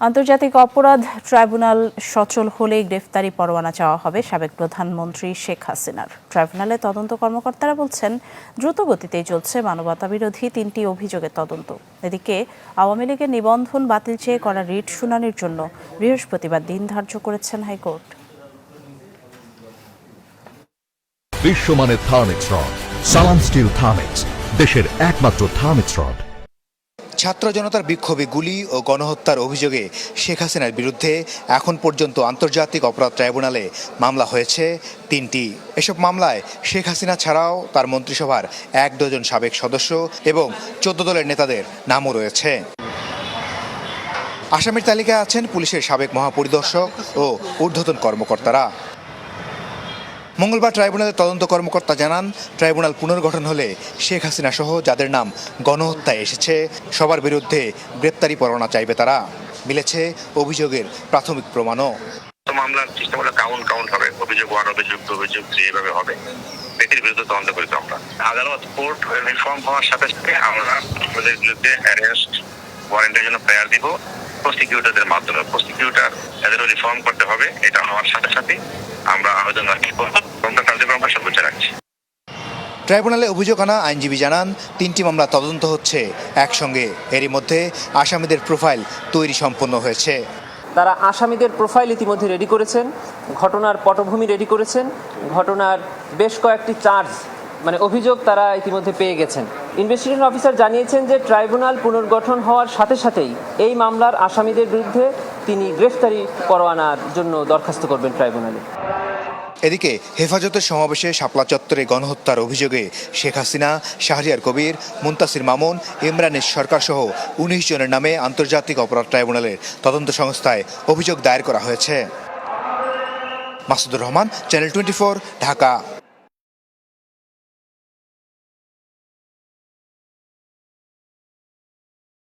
আন্তর্জাতিক অপরাধ ট্রাইব্যুনাল সচল হলে গ্রেফতারি পরোয়ানা চাওয়া হবে সাবেক প্রধানমন্ত্রী শেখ হাসিনার। ট্রাইব্যুনালে তদন্ত কর্মকর্তারা বলছেন দ্রুত গতিতেই চলছে মানবতা বিরোধী তিনটি অভিযোগের তদন্ত। এদিকে আওয়ামী লীগের নিবন্ধন বাতিল চেয়ে করা রিট শুনানির জন্য বৃহস্পতিবার দিন ধার্য করেছেন হাইকোর্ট। বিশ্বমানের Thermex rod, Salam steel Thermex, দেশের একমাত্র থার্মিক্স রড। ছাত্র জনতার বিক্ষোভে গুলি ও গণহত্যার অভিযোগে শেখ হাসিনার বিরুদ্ধে এখন পর্যন্ত আন্তর্জাতিক অপরাধ ট্রাইব্যুনালে মামলা হয়েছে তিনটি। এসব মামলায় শেখ হাসিনা ছাড়াও তার মন্ত্রিসভার এক ডজন সাবেক সদস্য এবং চোদ্দ দলের নেতাদের নামও রয়েছে। আসামির তালিকায় আছেন পুলিশের সাবেক মহাপরিদর্শক ও ঊর্ধ্বতন কর্মকর্তারা। মঙ্গলবার ট্রাইব্যুনালের তদন্ত কর্মকর্তা জানান, ট্রাইব্যুনাল পুনর্গঠন হলে শেখ হাসিনা সহ যাদের নাম গণহত্যায় এসেছে, সবার বিরুদ্ধে গ্রেপ্তারি পরোয়ানা চাইবে তারা। মিলেছে অভিযোগের প্রাথমিক প্রমাণও। মামলার সিস্টেম হলো কাউন্ট কাউন্ট হবে। অভিযোগ ওয়ান অভিযোগ টু অভিযোগ থ্রি এভাবে হবে। ব্যক্তির বিরুদ্ধে তদন্ত করি আমরা। আদালত কোর্ট রিফর্ম হওয়ার সাথে সাথে আমরা আমাদের বিরুদ্ধে অ্যারেস্ট ওয়ারেন্টের জন্য প্রেয়ার দিব। প্রসিকিউটরদের মাধ্যমে। প্রসিকিউটর এদেরও রিফর্ম করতে হবে। এটা হওয়ার সাথে সাথে আমরা আবেদন রাখি। কার্যক্রম সর্বোচ্চ রাখছি। ট্রাইব্যুনালে অভিযোগ আনা আইনজীবী জানান তিনটি মামলা তদন্ত হচ্ছে একসঙ্গে। এরই মধ্যে আসামিদের প্রোফাইল তৈরি সম্পন্ন হয়েছে। তারা আসামিদের প্রোফাইল ইতিমধ্যে রেডি করেছেন ঘটনার পটভূমি রেডি করেছেন ঘটনার বেশ কয়েকটি চার্জ মানে অভিযোগ তারা ইতিমধ্যে পেয়ে গেছেন। ইনভেস্টিগেশন অফিসার জানিয়েছেন যে ট্রাইব্যুনাল পুনর্গঠন হওয়ার সাথে সাথেই এই মামলার আসামিদের বিরুদ্ধে তিনি গ্রেফতারি পরোয়ানার জন্য দরখাস্ত করবেন ট্রাইব্যুনালে। এদিকে হেফাজতের সমাবেশে শাপলা চত্বরে গণহত্যার অভিযোগে শেখ হাসিনা, শাহরিয়ার কবির, মুন্তাসির মামুন ইমরানের সরকার সহ উনিশ জনের নামে আন্তর্জাতিক অপরাধ ট্রাইব্যুনালের তদন্ত সংস্থায় অভিযোগ দায়ের করা হয়েছে। Masudur Rahman, channel twenty Dhaka.